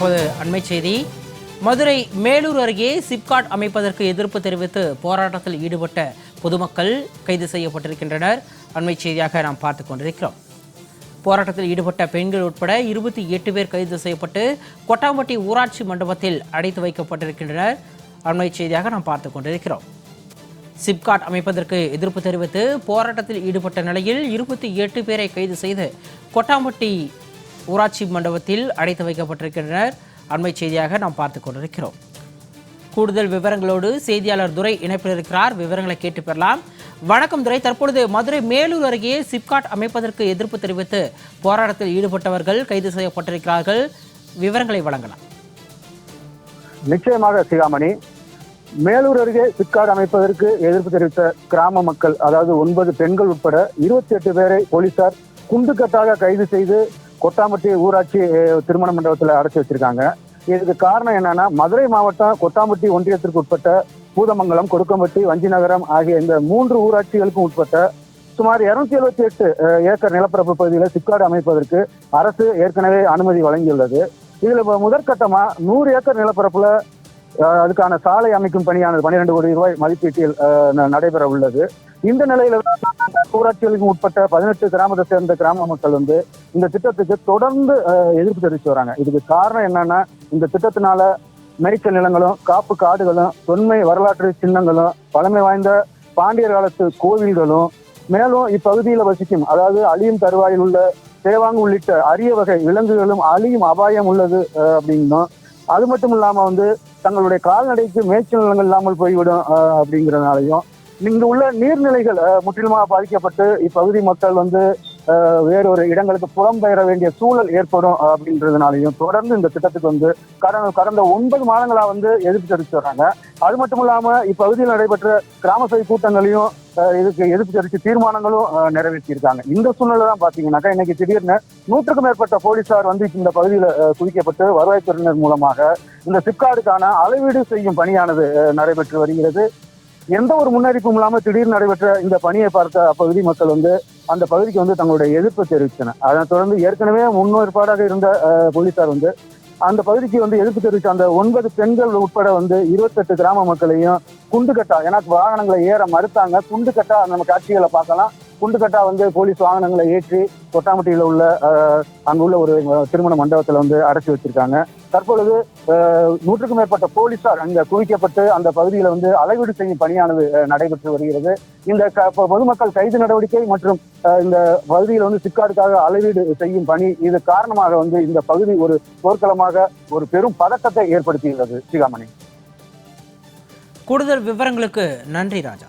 தற்போது அண்மை செய்தி. மதுரை மேலூர் அருகே சிப்காட் அமைப்பதற்கு எதிர்ப்பு தெரிவித்து போராட்டத்தில் ஈடுபட்ட பொதுமக்கள் கைது செய்யப்பட்டிருக்கின்றனர். அண்மை செய்தியாக நாம் பார்த்து கொண்டிருக்கிறோம். போராட்டத்தில் ஈடுபட்ட பெண்கள் உட்பட இருபத்தி எட்டு பேர் கைது செய்யப்பட்டு கொட்டாம்பட்டி ஊராட்சி மண்டபத்தில் அடைத்து வைக்கப்பட்டிருக்கின்றனர். அண்மை செய்தியாக நாம் பார்த்து கொண்டிருக்கிறோம். சிப்காட் அமைப்பதற்கு எதிர்ப்பு தெரிவித்து போராட்டத்தில் ஈடுபட்ட நிலையில் இருபத்தி எட்டு பேரை கைது செய்து கொட்டாம்பட்டி ஊராட்சி மண்டபத்தில் அடைத்து வைக்கப்பட்டிருக்கின்றனர். அண்மை செய்தியாக நாம் பார்த்து கொண்டிருக்கிறோம். கூடுதல் விவரங்களோடு செய்தியாளர் துரை இணைப்பில் இருக்கிறார். விவரங்களை கேட்டு பெறலாம். வணக்கம் துரை. தற்பொழுது மதுரை மேலூர் அருகே சிப்காட் அமைப்பதற்கு எதிர்ப்பு தெரிவித்து போராட்டத்தில் ஈடுபட்டவர்கள் கைது செய்யப்பட்டிருக்கிறார்கள். விவரங்களை வழங்கலாம். நிச்சயமாக சிகாமணி மேலூர் அருகே சிப்காட் அமைப்பதற்கு எதிர்ப்பு தெரிவித்த கிராம மக்கள் அதாவது ஒன்பது பெண்கள் உட்பட இருபத்தி எட்டு பேரை போலீசார் குண்டுக்கட்டாக கைது செய்து கொட்டாம்பட்டி ஊராட்சி திருமண மண்டபத்தில் அடைச்சி வச்சிருக்காங்க. இதுக்கு காரணம் என்னன்னா மதுரை மாவட்டம் கொட்டாம்பட்டி ஒன்றியத்திற்கு உட்பட்ட பூதமங்கலம் கொடுக்கம்பட்டி வஞ்சிநகரம் ஆகிய இந்த மூன்று ஊராட்சிகளுக்கும் உட்பட்ட சுமார் இருநூத்தி எழுபத்தி எட்டு ஏக்கர் நிலப்பரப்பு பகுதியில் சிப்காடு அமைப்பதற்கு அரசு ஏற்கனவே அனுமதி வழங்கியுள்ளது. இதுல முதற்கட்டமா நூறு ஏக்கர் நிலப்பரப்புல அதுக்கான சாலை அமைக்கும் பணியானது பன்னிரண்டு கோடி ரூபாய் மதிப்பீட்டில் நடைபெற உள்ளது. இந்த நிலையில ஊராட்சிகளுக்கு உட்பட்ட பதினெட்டு கிராமத்தை சேர்ந்த கிராம மக்கள் வந்து இந்த திட்டத்துக்கு தொடர்ந்து எதிர்ப்பு தெரிவித்து வராங்க. இதுக்கு காரணம் என்னன்னா இந்த திட்டத்தினால மேய்ச்சல் நிலங்களும் காப்பு காடுகளும் தொன்மை வரலாற்று சின்னங்களும் பழமை வாய்ந்த பாண்டியர் காலத்து கோவில்களும் மேலும் இப்பகுதியில் வசிக்கும் அதாவது அழியும் தருவாயில் உள்ள தேவாங்கு உள்ளிட்ட அரிய வகை விலங்குகளும் அழியும் அபாயம் உள்ளது அப்படின்னும். அது மட்டும் இல்லாம வந்து தங்களுடைய கால்நடைக்கு மேய்ச்சல் நிலங்கள் இல்லாமல் போய்விடும் அப்படிங்கிறதுனாலையும். இங்கு உள்ள நீர்நிலைகள் முற்றிலுமாக பாதிக்கப்பட்டு இப்பகுதி மக்கள் வந்து வேறொரு இடங்களுக்கு புலம்பெயர வேண்டிய சூழல் ஏற்படும் அப்படின்றதுனாலையும் தொடர்ந்து இந்த திட்டத்துக்கு வந்து கடந்த கடந்த ஒன்பது மாதங்களா வந்து எதிர்ப்பு தெரிவித்து வர்றாங்க. அது மட்டும் இல்லாம இப்பகுதியில் நடைபெற்ற கிராம சபை கூட்டங்களையும் இதுக்கு எதிர்ப்பு தெரிவித்து தீர்மானங்களும் நிறைவேற்றியிருக்காங்க. இந்த சூழ்நிலை தான் பாத்தீங்கன்னாக்கா இன்னைக்கு திடீர்னு நூற்றுக்கும் மேற்பட்ட போலீசார் வந்து இந்த பகுதியில் அஹ், குவிக்கப்பட்டு வருவாய்த்துறையினர் மூலமாக இந்த சிப்காடுக்கான அளவீடு செய்யும் பணியானது நடைபெற்று வருகிறது. எந்த ஒரு முன்னறிப்பும் இல்லாமல் திடீர்னு நடைபெற்ற இந்த பணியை பார்த்த அப்பகுதி மக்கள் வந்து அந்த பகுதிக்கு வந்து தங்களுடைய எதிர்ப்பு தெரிவித்தனர் அதனைத் தொடர்ந்து ஏற்கனவே முன்னேற்பாடாக இருந்த போலீசார் வந்து அந்த பகுதிக்கு வந்து எதிர்ப்பு தெரிவித்த அந்த ஒன்பது பெண்கள் உட்பட வந்து இருபத்தெட்டு கிராம மக்களையும் குண்டு கட்டா ஏன்னா வாகனங்களை ஏற மறுத்தாங்க. குண்டுக்கட்டா நம்ம காட்சிகளை பார்க்கலாம். குண்டுக்கட்டா வந்து போலீஸ் வாகனங்களை ஏற்றி கொட்டாமட்டியில உள்ள அஹ், அங்குள்ள ஒரு திருமண மண்டபத்தில் வந்து அடைச்சி வச்சிருக்காங்க. தற்பொழுது அஹ், நூற்றுக்கும் மேற்பட்ட போலீசார் அங்க குவிக்கப்பட்டு அந்த பகுதியில வந்து அளவீடு செய்யும் பணியானது நடைபெற்று வருகிறது. இந்த க- பொதுமக்கள் கைது நடவடிக்கை மற்றும் இந்த பகுதியில் வந்து சிக்காடுக்காக அளவீடு செய்யும் பணி இது காரணமாக வந்து இந்த பகுதி ஒரு போர்க்களமாக ஒரு பெரும் பதட்டத்தை ஏற்படுத்தியுள்ளது. சிகாமணி. கூடுதல் விவரங்களுக்கு நன்றி ராஜா.